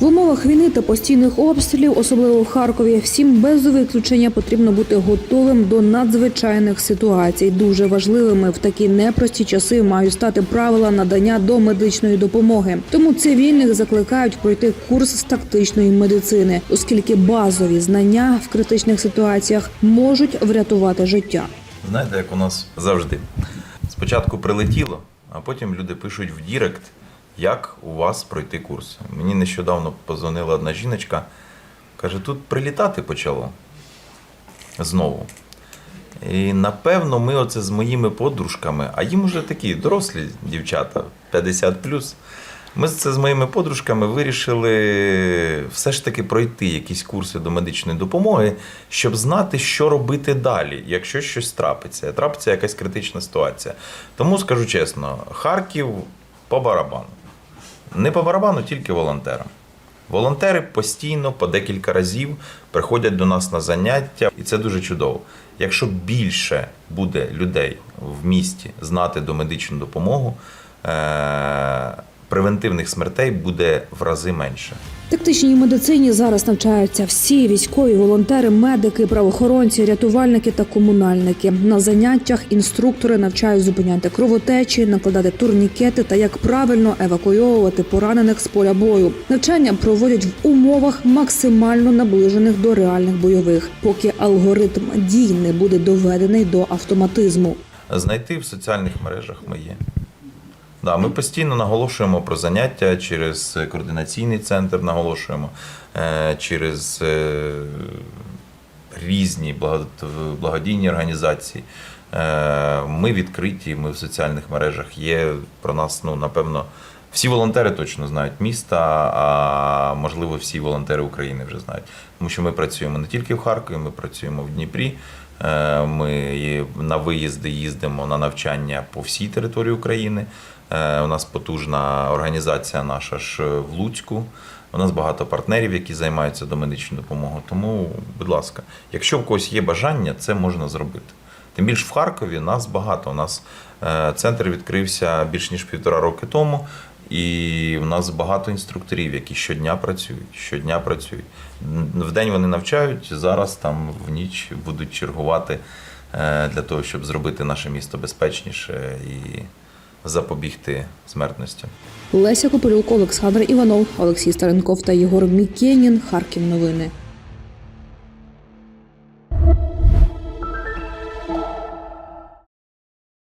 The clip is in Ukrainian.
В умовах війни та постійних обстрілів, особливо в Харкові, всім без виключення потрібно бути готовим до надзвичайних ситуацій. Дуже важливими в такі непрості часи мають стати правила надання домедичної допомоги. Тому цивільних закликають пройти курс з тактичної медицини, оскільки базові знання в критичних ситуаціях можуть врятувати життя. Знаєте, як у нас завжди. Спочатку прилетіло, а потім люди пишуть в Дірект, як у вас пройти курс. Мені нещодавно позвонила одна жіночка, каже, тут прилітати почало знову. І напевно, ми оце з моїми подружками, а їм уже такі дорослі дівчата, 50 Ми це з моїми подружками вирішили все ж таки пройти якісь курси до медичної допомоги, щоб знати, що робити далі, якщо щось трапиться. Трапиться якась критична ситуація. Тому скажу чесно, Харків по барабану. Не по барабану, тільки волонтерам. Волонтери постійно по декілька разів приходять до нас на заняття, і це дуже чудово. Якщо більше буде людей в місті знати до медичну допомогу, е- превентивних смертей буде в рази менше. Тактичній медицині зараз навчаються всі військові, волонтери, медики, правоохоронці, рятувальники та комунальники. На заняттях інструктори навчають зупиняти кровотечі, накладати турнікети та як правильно евакуйовувати поранених з поля бою. Навчання проводять в умовах максимально наближених до реальних бойових, поки алгоритм дій не буде доведений до автоматизму. Знайти в соціальних мережах ми є. Да, ми постійно наголошуємо про заняття через координаційний центр, наголошуємо е, через е, різні благодійні організації. Е, Ми відкриті, ми в соціальних мережах є. Про нас, ну, напевно, всі волонтери точно знають міста, а можливо, всі волонтери України вже знають. Тому що ми працюємо не тільки в Харкові, ми працюємо в Дніпрі. Е, Ми на виїзди їздимо на навчання по всій території України. Е, У нас потужна організація наша ж в Луцьку. У нас багато партнерів, які займаються домедичною допомогою. Тому, будь ласка, якщо в когось є бажання, це можна зробити. Тим більше в Харкові нас багато. У нас е, центр відкрився більш ніж півтора роки тому, і в нас багато інструкторів, які щодня працюють. Щодня працюють. В день вони навчають, зараз там в ніч будуть чергувати е, для того, щоб зробити наше місто безпечніше і запобігти смертності. Леся Копилюк, Олександр Іванов, Олексій Старенков та Єгор Мікенін. Харків новини.